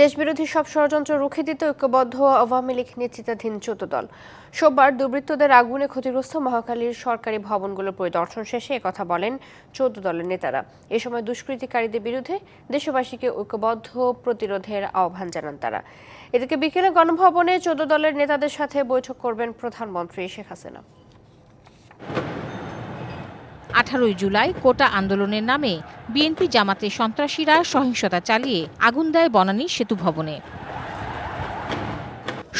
দেশবিরোধী সব ষড়যন্ত্র রুখে দিতে ঐক্যবদ্ধ আওয়ামী লীগ নেতৃত্বাধীন চোদ্দ দল সোমবার দুর্বৃত্তদের আগুনে ক্ষতিগ্রস্ত মহাখালীর সরকারি ভবনগুলো পরিদর্শন শেষে একথা বলেন চোদ্দ দলের নেতারা। এ সময় দুষ্কৃতিকারীদের বিরুদ্ধে দেশবাসীকে ঐক্যবদ্ধ প্রতিরোধের আহ্বান জানান তারা। এদিকে বিকেলে গণভবনে চোদ্দ দলের নেতাদের সাথে বৈঠক করবেন প্রধানমন্ত্রী শেখ হাসিনা। আঠারোই জুলাই কোটা আন্দোলনের নামে বিএনপি জামাতে সন্ত্রাসীরা সহিংসতা চালিয়ে আগুন দেয় বনানী সেতু ভবনে।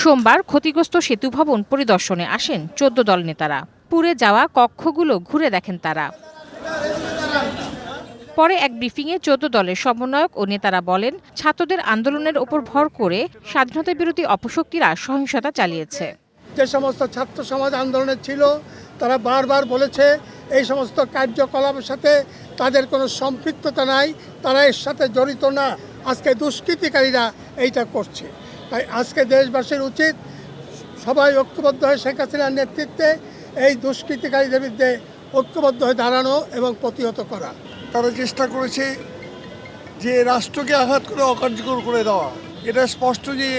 সোমবার ক্ষতিগ্রস্ত সেতু ভবন পরিদর্শনে আসেন চোদ্দ দল নেতারা। পুড়ে যাওয়া কক্ষগুলো ঘুরে দেখেন তারা। পরে এক ব্রিফিংয়ে চোদ্দ দলের সমন্বয়ক ও নেতারা বলেন, ছাত্রদের আন্দোলনের ওপর ভর করে স্বাধীনতা বিরোধী অপশক্তিরা সহিংসতা চালিয়েছে। যে সমস্ত ছাত্র সমাজ আন্দোলনে ছিল, তারা বারবার বলেছে, এই সমস্ত কার্যকলাপের সাথে তাদের কোনো সম্পৃক্ততা নাই, তারা এর সাথে জড়িত না। আজকে দুষ্কৃতিকারীরা এইটা করছে। তাই আজকে দেশবাসীর উচিত সবাই ঐক্যবদ্ধ হয়ে শেখ হাসিনার নেতৃত্বে এই দুষ্কৃতিকারীদের বিরুদ্ধে ঐক্যবদ্ধ হয়ে দাঁড়ানো এবং প্রতিহত করা। তারা চেষ্টা করেছে যে রাষ্ট্রকে আঘাত করে অকার্যকর করে দেওয়া। এটা স্পষ্ট যে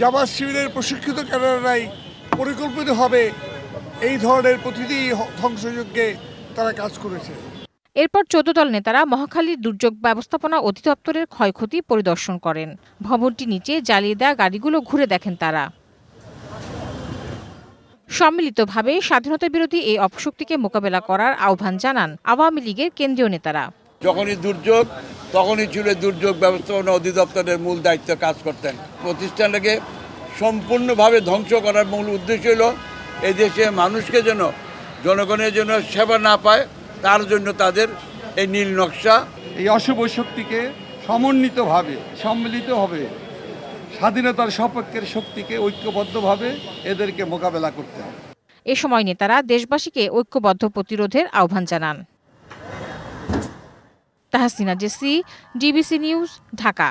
জামাত শিবিরের প্রশিক্ষিত ক্যাডাররাই পরিকল্পিতভাবে এই ধরনের প্রতিটি ধ্বংসযজ্ঞে তারা কাজ করেছে। এরপর চোদ্দ দল নেতারা মহাখালীর দুর্যোগ ব্যবস্থাপনা অধিদপ্তরের ক্ষয়ক্ষতি পরিদর্শন করেন। ভবনটি নিচে জ্বালিয়ে দেওয়া গাড়িগুলো ঘুরে দেখেন তারা। সম্মিলিতভাবে স্বাধীনতা বিরোধী এই অপশক্তিকে মোকাবেলা করার আহ্বান জানান আওয়ামী লীগের কেন্দ্রীয় নেতারা। যখনই দুর্যোগ তখনই ছিল দুর্যোগ ব্যবস্থাপনা অধিদপ্তরের মূল দায়িত্ব কাজ করতেন। প্রতিষ্ঠানটাকে সম্পূর্ণভাবে ধ্বংস করার মূল উদ্দেশ্য হলো এদেশে মানুষকে যেন জনগণের জন্য সেবা না পায়, তার জন্য তাদের এই নীল নকশা, এই অশুভ শক্তিকে সমন্বিতভাবে, সম্মিলিতভাবে, স্বাধীনতার সপক্ষের শক্তিকে ঐক্যবদ্ধভাবে এদেরকে মোকাবেলা করতে হবে। এ সময় নেতারা দেশবাসীকে ঐক্যবদ্ধ প্রতিরোধের আহ্বান জানান। Tahsina Jessy, DBC news, Dhaka.